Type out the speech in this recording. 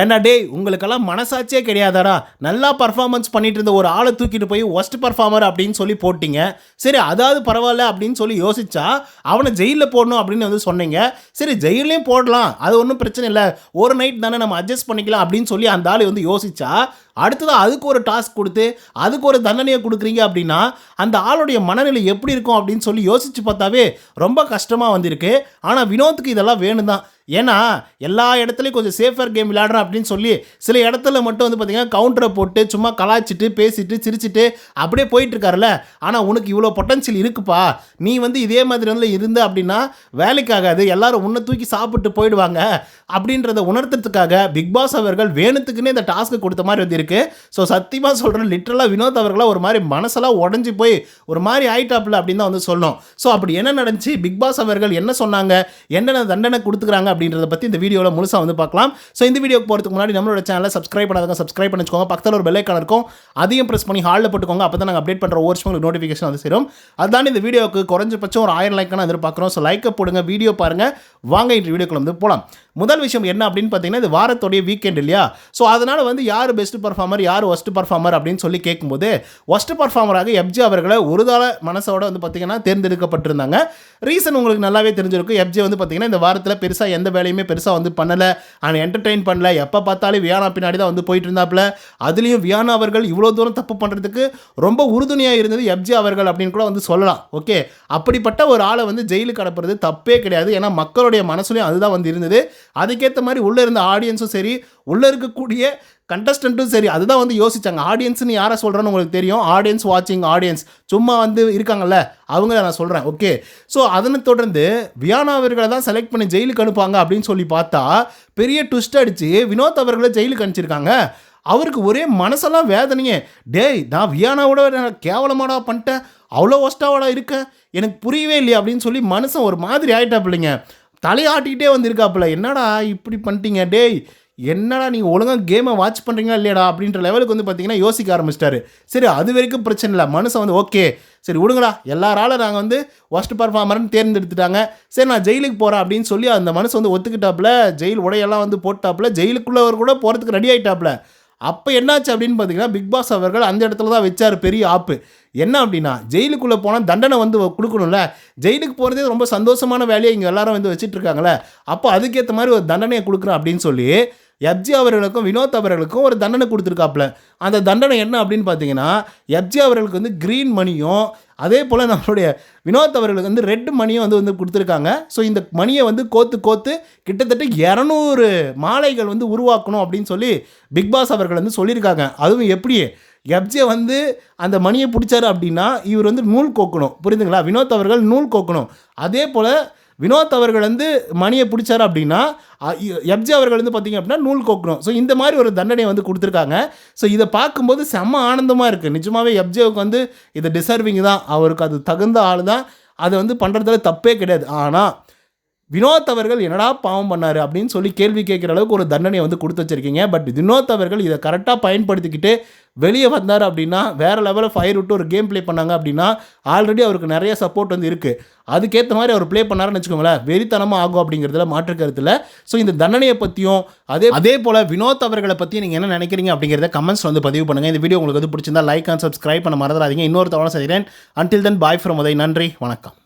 ஏன்னா டேய் உங்களுக்கெல்லாம் மனசாட்சியே கிடையாதாடா. நல்லா பர்ஃபார்மன்ஸ் பண்ணிட்டு இருந்த ஒரு ஆளை தூக்கிட்டு போய் ஒஸ்ட் பர்ஃபார்மர் அப்படின்னு சொல்லி போட்டிங்க. சரி அதாவது பரவாயில்ல அப்படின்னு சொல்லி யோசிச்சா அவனை ஜெயிலில் போடணும் அப்படின்னு வந்து சொன்னீங்க. சரி ஜெயிலையும் போடலாம். அது ஒன்றும் பிரச்சனை இல்லை. ஒரு நைட் தானே நம்ம அட்ஜஸ்ட் பண்ணிக்கலாம் அப்படின்னு சொல்லி அந்த ஆள் வந்து யோசிச்சா அடுத்ததாக அதுக்கு ஒரு டாஸ்க் கொடுத்து அதுக்கு ஒரு தண்டனையை கொடுக்குறீங்க அப்படின்னா அந்த ஆளுடைய மனநிலை எப்படி இருக்கும் அப்படின்னு சொல்லி யோசிச்சு பார்த்தாவே ரொம்ப கஷ்டமாக வந்திருக்கு. ஆனால் வினோத்துக்கு இதெல்லாம் வேணும் தான் ஏன்னா எல்லா இடத்துலையும் கொஞ்சம் சேஃபர் கேம் விளையாடுறேன் அப்படின்னு சொல்லி சில இடத்துல மட்டும் வந்து பார்த்திங்கன்னா கவுண்டரை போட்டு சும்மா கலாய்ச்சிட்டு பேசிட்டு சிரிச்சிட்டு அப்படியே போயிட்டுருக்காருல்ல. ஆனால் உனக்கு இவ்வளோ பொட்டன்ஷியல் இருக்குப்பா. நீ வந்து இதே மாதிரி வந்து இருந்த அப்படின்னா வேலைக்கு ஆகாது. எல்லாரும் உன்னை தூக்கி சாப்பிட்டு போயிடுவாங்க. அப்படின்றத உணர்த்துறதுக்காக பிக் பாஸ் அவர்கள் வேணுத்துக்குன்னே இந்த டாஸ்க்கு கொடுத்த மாதிரி வந்து இருக்குது ஸோ சத்தியமாக சொல்கிறேன் லிட்டரலாக வினோத் அவர்களாக ஒரு மாதிரி மனசெல்லாம் உடஞ்சி போய் ஒரு மாதிரி ஆயிட்டாப்பில் அப்படின்னு தான் வந்து சொல்லணும். ஸோ அப்படி என்ன நடந்துச்சு? பிக் பாஸ் அவர்கள் என்ன சொன்னாங்க? என்னென்ன தண்டனை கொடுத்துக்கிறாங்க? அப்படின்றத பற்றி இந்த வீடியோவில் முழுசாக வந்து பார்க்கலாம். ஸோ இந்த வீடியோக்கு போகிறதுக்கு முன்னாடி நம்மளோட சேனலை சப்ஸ்கிரைப் பண்ணாதவங்க சப்ஸ்கிரைப் பண்ணிச்சுக்கோங்க. பக்கத்தில் ஒரு பெல்லைக்கான இருக்கும். அதையும் ப்ரெஸ் பண்ணி ஹாலில் போட்டுக்கோங்க. அப்போ தான் நாங்கள் அப்டேட் பண்ணுற ஒவ்வொரு உங்களுக்கு நோட்டிஃபிகேஷன் வந்து சேரும். அதுதான் இந்த வீடியோக்கு குறைஞ்சபட்சம் ஒரு ஆயிரம் லைக்கான எதிர்பார்க்குறோம். ஸோ லைக்கை போடுங்க வீடியோ பாருங்கள் வாங்க இந்த வீடியோக்குள்ள வந்து போகலாம் முதல் விஷயம் என்ன அப்படின்னு பார்த்தீங்கன்னா இது வாரத்தோடைய வீக்கெண்ட் இல்லையா? ஸோ அதனால் வந்து யார் பெஸ்ட் பர்ஃபார்மர் யார் ஒஸ்ட் பர்ஃபார்மர் அப்படின்னு சொல்லி கேட்கும்போது ஒஸ்ட் பர்ஃபார்மராக எப்ஜி அவர்களை ஒரு தாள மனசோட வந்து பார்த்தீங்கன்னா தேர்ந்தெடுக்கப்பட்டிருந்தாங்க. ரீசன் உங்களுக்கு நல்லாவே தெரிஞ்சிருக்கும். எப்ஜி வந்து பார்த்தீங்கன்னா இந்த வாரத்தில் பெருசாக எந்த வேலையுமே பெருசாக வந்து பண்ணலை. ஆனால் என்டர்டெயின் பண்ணல. எப்போ பார்த்தாலும் வியானா பின்னாடி தான் வந்து போயிட்டு இருந்தாப்புல அதுலேயும் வியானா அவர்கள் இவ்வளோ தூரம் தப்பு பண்ணுறதுக்கு ரொம்ப உறுதுணையாக இருந்தது எப்ஜி அவர்கள் அப்படின்னு கூட வந்து சொல்லலாம். ஓகே அப்படிப்பட்ட ஒரு ஆளை வந்து ஜெயிலுக்கு அனுப்புறது தப்பே கிடையாது. ஏன்னா மக்களுடைய மனசுலையும் அதுதான் வந்து இருந்தது. அதுக்கேற்ற மாதிரி உள்ளே இருந்த ஆடியன்ஸும் சரி உள்ளே இருக்கக்கூடிய கண்டஸ்டண்ட்டும் சரி அதுதான் வந்து யோசிச்சாங்க. ஆடியன்ஸ்னு யாரை சொல்கிறேன்னு உங்களுக்கு தெரியும்? ஆடியன்ஸ் வாட்சிங் ஆடியன்ஸ் சும்மா வந்து இருக்காங்கல்ல அவங்கள நான் சொல்கிறேன் ஓகே ஸோ அதனை தொடர்ந்து வியானா அவர்களை தான் செலக்ட் பண்ணி ஜெயிலுக்கு அனுப்பாங்க அப்படின்னு சொல்லி பார்த்தா பெரிய ட்விஸ்ட் அடித்து வினோத் அவர்களை ஜெயிலுக்கு அனுப்பிச்சிருக்காங்க. அவருக்கு ஒரே மனசெல்லாம் வேதனையே. டேய் நான் வியானாவோட கேவலமாடா பண்ணிட்டேன். அவ்வளோ ஒஸ்டாவோட இருக்க. எனக்கு புரியவே இல்லையா அப்படின்னு சொல்லி மனுஷன் ஒரு மாதிரி ஆயிட்டாப்பிள்ளைங்க தலையாட்டிக்கிட்டே வந்திருக்காப்புல. என்னடா இப்படி பண்ணிட்டீங்க? டேய் என்னடா நீங்கள் ஒழுங்காக கேமை வாட்ச் பண்ணுறீங்களா இல்லையாடா அப்படின்ற லெவலுக்கு வந்து பார்த்தீங்கன்னா யோசிக்க ஆரம்பிச்சிட்டாரு. சரி அது வரைக்கும் பிரச்சனை இல்லை. மனுஷன் வந்து ஓகே சரி விடுங்கடா. எல்லாராலும் நாங்கள் வந்து ஒஸ்ட் பர்ஃபார்மர்னு தேர்ந்தெடுத்துட்டாங்க. சரி நான் ஜெயிலுக்கு போகிறேன் அப்படின்னு சொல்லி அந்த மனுஷன் வந்து ஒத்துக்கிட்டாப்புல. ஜெயில் உடையெல்லாம் வந்து போட்டாப்புல. ஜெயிலுக்குள்ளவர் கூட போகிறதுக்கு ரெடி ஆகிட்டாப்புல அப்போ என்னாச்சு அப்படின்னு பார்த்தீங்கன்னா பிக் பாஸ் அவர்கள் அந்த இடத்துல தான் வச்சார் பெரிய ஆப்பு. என்ன அப்படின்னா ஜெயிலுக்குள்ளே போனால் தண்டனை வந்து கொடுக்கணும்ல. ஜெயிலுக்கு போகிறதே ரொம்ப சந்தோஷமான வேலையை இங்கே எல்லாரும் வந்து வச்சுட்டு இருக்காங்களே அப்போ அதுக்கேற்ற மாதிரி ஒரு தண்டனையை கொடுக்குறேன் அப்படின்னு சொல்லி எப்ஜி அவர்களுக்கும் வினோத் அவர்களுக்கும் ஒரு தண்டனை கொடுத்துருக்காப்புல. அந்த தண்டனை என்ன அப்படின்னு பார்த்தீங்கன்னா எப்ஜி அவர்களுக்கு வந்து க்ரீன் மணியும் அதே போல் நம்மளுடைய வினோத் அவர்களுக்கு வந்து ரெட் மணியும் வந்து வந்து கொடுத்துருக்காங்க. ஸோ இந்த மணியை வந்து கோத்து கோத்து கிட்டத்தட்ட இரநூறு மாலைகள் வந்து உருவாக்கணும் அப்படின்னு சொல்லி பிக் பாஸ் அவர்கள் வந்து சொல்லியிருக்காங்க. அதுவும் எப்படி? எப்ஜே வந்து அந்த மணியை பிடிச்சாரு அப்படின்னா இவர் வந்து நூல் கோக்கணும். புரியுதுங்களா? வினோத் அவர்கள் நூல் கோக்கணும். அதே போல் வினோத் அவர்கள் வந்து மணியை பிடிச்சாரு அப்படின்னா எப்ஜி அவர்கள் வந்து பார்த்தீங்க அப்படின்னா நூல் கோக்கணும். ஸோ இந்த மாதிரி ஒரு தண்டனை வந்து கொடுத்துருக்காங்க. ஸோ இதை பார்க்கும்போது செம்ம ஆனந்தமாக இருக்குது நிஜமாகவே எப்ஜேவுக்கு வந்து இது டிசர்விங் தான். அவருக்கு அது தகுந்த ஆள் தான். அதை வந்து பண்ணுறதுல தப்பே கிடையாது. ஆனால் வினோத் அவர்கள் என்னடா பாவம் பண்ணார் அப்படின்னு சொல்லி கேள்வி கேட்குற அளவுக்கு ஒரு தண்டனையை வந்து கொடுத்து வச்சிருக்கீங்க. பட் வினோத் அவர்கள் இதை கரெக்டாக பயன்படுத்திக்கிட்டு வெளியே வந்தார் அப்படின்னா வேறு லெவலில் ஃபயர் விட்டு ஒரு கேம் ப்ளே பண்ணாங்க அப்படின்னா ஆல்ரெடி அவருக்கு நிறைய சப்போர்ட் வந்து இருக்குது அதுக்கேற்ற மாதிரி அவர் ப்ளே பண்ணாருன்னு வச்சுக்கோங்களேன் வெறித்தனமாக ஆகும் அப்படிங்கிறதுல மாற்று கருத்தில். ஸோ இந்த தண்டனையை பற்றியும் அதே அதே போல் வினோத் அவர்களை பற்றி நீங்கள் என்ன நினைக்கிறீங்க அப்படிங்கிறத கமெண்ட்ஸ் வந்து பதிவு பண்ணுங்கள் இந்த வீடியோ உங்களுக்கு வந்து பிடிச்சிருந்தா லைக் அண்ட் சப்ஸ்கிரைப் பண்ண மறந்துடாதீங்க. இன்னொரு தவணை செய்கிறேன் until then bye from Uday நன்றி. வணக்கம்.